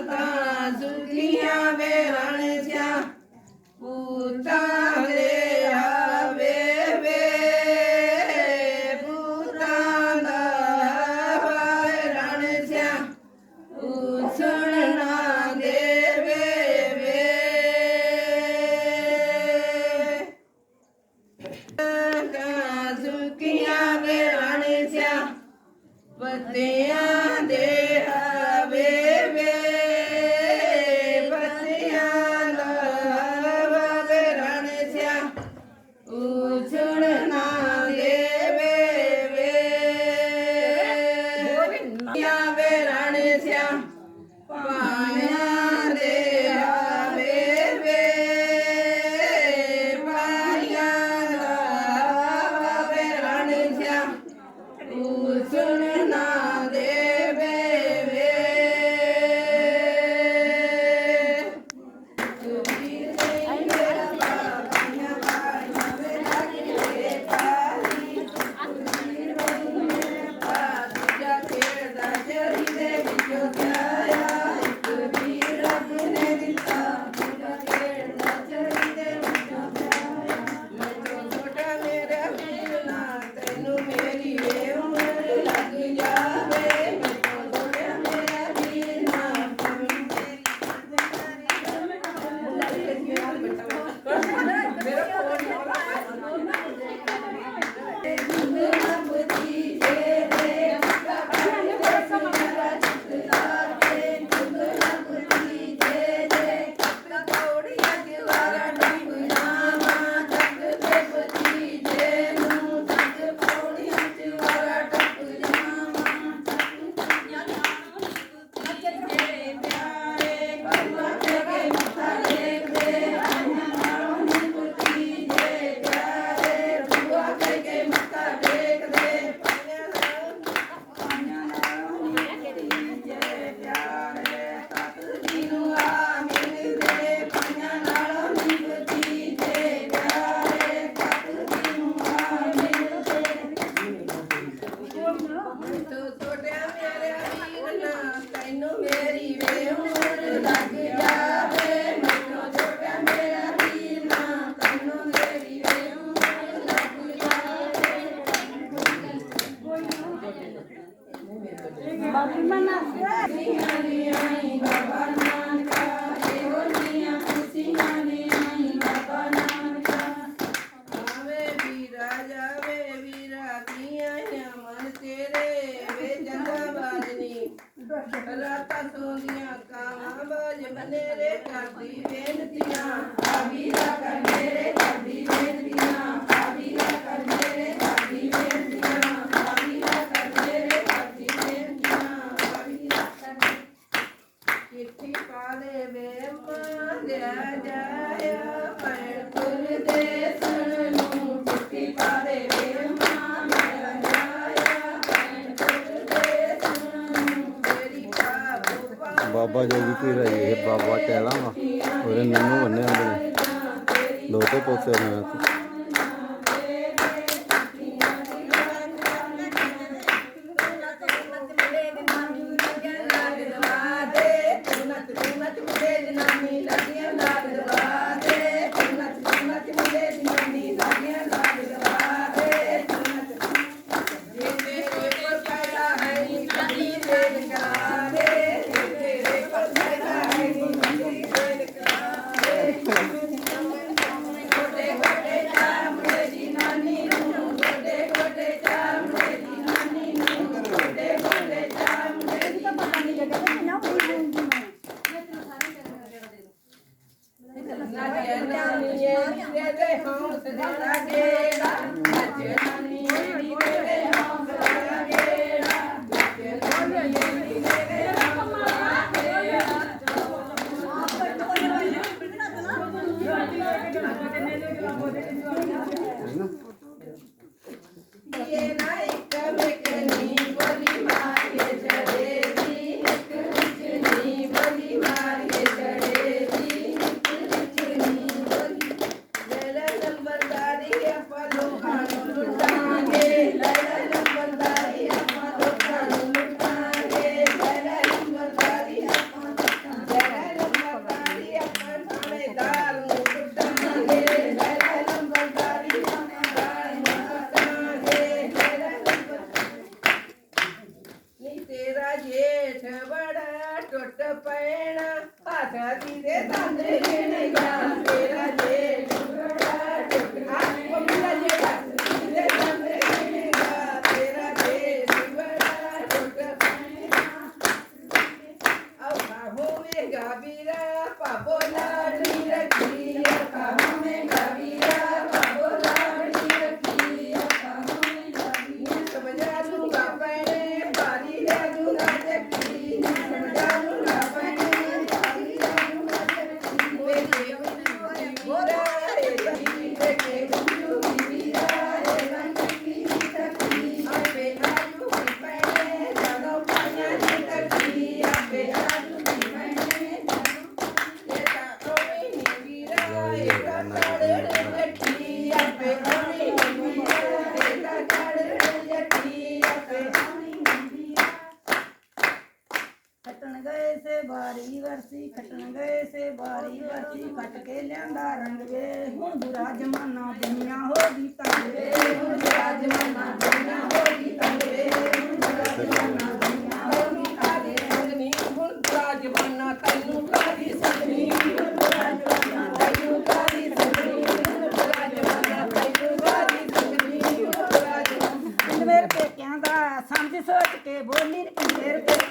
ਤਾਂ ਸੁਖੀਆਂ ਵੇਰਾ ਤੂੰ ਛੋਟਿਆ ਮੇਰਿਆ ਵੀਰ ਨਾ ਤੈਨੂੰ ਮੇਰੀ ਵੇਹੁਰ ਲੱਗ ਜਾਵੇ। ਮੈਨੂੰ ਛੋਟਿਆ ਮੇਰਾ ਵੀਰ ਨਾ ਤੈਨੂੰ ਮੇਰੀ ਵੇਹੁਰ ਲੱਗ ਜਾਵੇ। ਬਾਬੀ ਮਨਾ। ਨਹੀਂ ਆਈ ਬਾਬਾ ਮੇਰੇ ਵੇ ਜੰਗਾ ਬਾਜਨੀ। ਰਾਤਾਂ ਸੋਦੀਆਂ ਕਾਵਾਂ ਬਾਜ ਬਨੇ ਰੇ ਕਰਦੀ ਬੇਨਤੀਆਂ। ਆਵੀਰਾ ਕਰ ਮੇਰੇ ਬਾਬਾ ਜੋਗੀ ਪੀਰਾ ਜੀ ਇਹ ਬਾਬਾ ਕਹਿ ਵਾ। ਉਹਦੇ ਨੰਨੂ ਬੰਨੇ ਹੁੰਦੇ ਨੇ। ਦੋ ਦੋ ਪੋਸੇ ਨੇ। Yeah. ਹਾਥਾਂ ਦੀ ਸੇ ਬਾਰੀ ਵਰਸੀ ਕੱਟ ਕੇ ਲਿਆਂਦਾ ਰੰਗ ਵੇ ਹੁਣ ਬੁਰਾ ਜਮਾਨਾ ਦੁਨੀਆ ਹੋ ਗਈ ਤੰਗ ਵੇ ਹੁਣ ਬੁਰਾ ਜ਼ਮਾਨਾ ਦੁਨੀਆ ਹੋ ਗਈ ਤੰਗਰੇ ਹੁਣ ਬੁਰਾ ਜ਼ਮਾਨਾ ਦੁਨੀਆ ਹੋ ਗਈ ਕਾਦੇ ਸੰਗਨੀ ਹੁਣ ਬੁਰਾ ਜ਼ਮਾਨਾ ਤੈਨੂੰ ਕਾਦੀ ਸੰਗਨੀ ਹੁਣ ਬੁਰਾ ਜ਼ਮਾਨਾ ਤੈਨੂੰ ਕਾਦੀ ਸੰਗਨੀ ਹੁਣ ਬੁਰਾ ਜ਼ਮਾਨਾ ਤੈਨੂੰ ਕਾਦੀ ਸੰਗਨੀ ਹੁਣ ਬੁਰਾ ਜ਼ਮਾਨਾ ਸਮਝ ਸੋਚ ਕੇ ਬੋਲੀ ਮੇਰੇ ਪੇਕਿਆਂ ਦਾ ਸਮਝ ਸੋਚ ਕੇ ਬੋਲੀ ਮੇਰੇ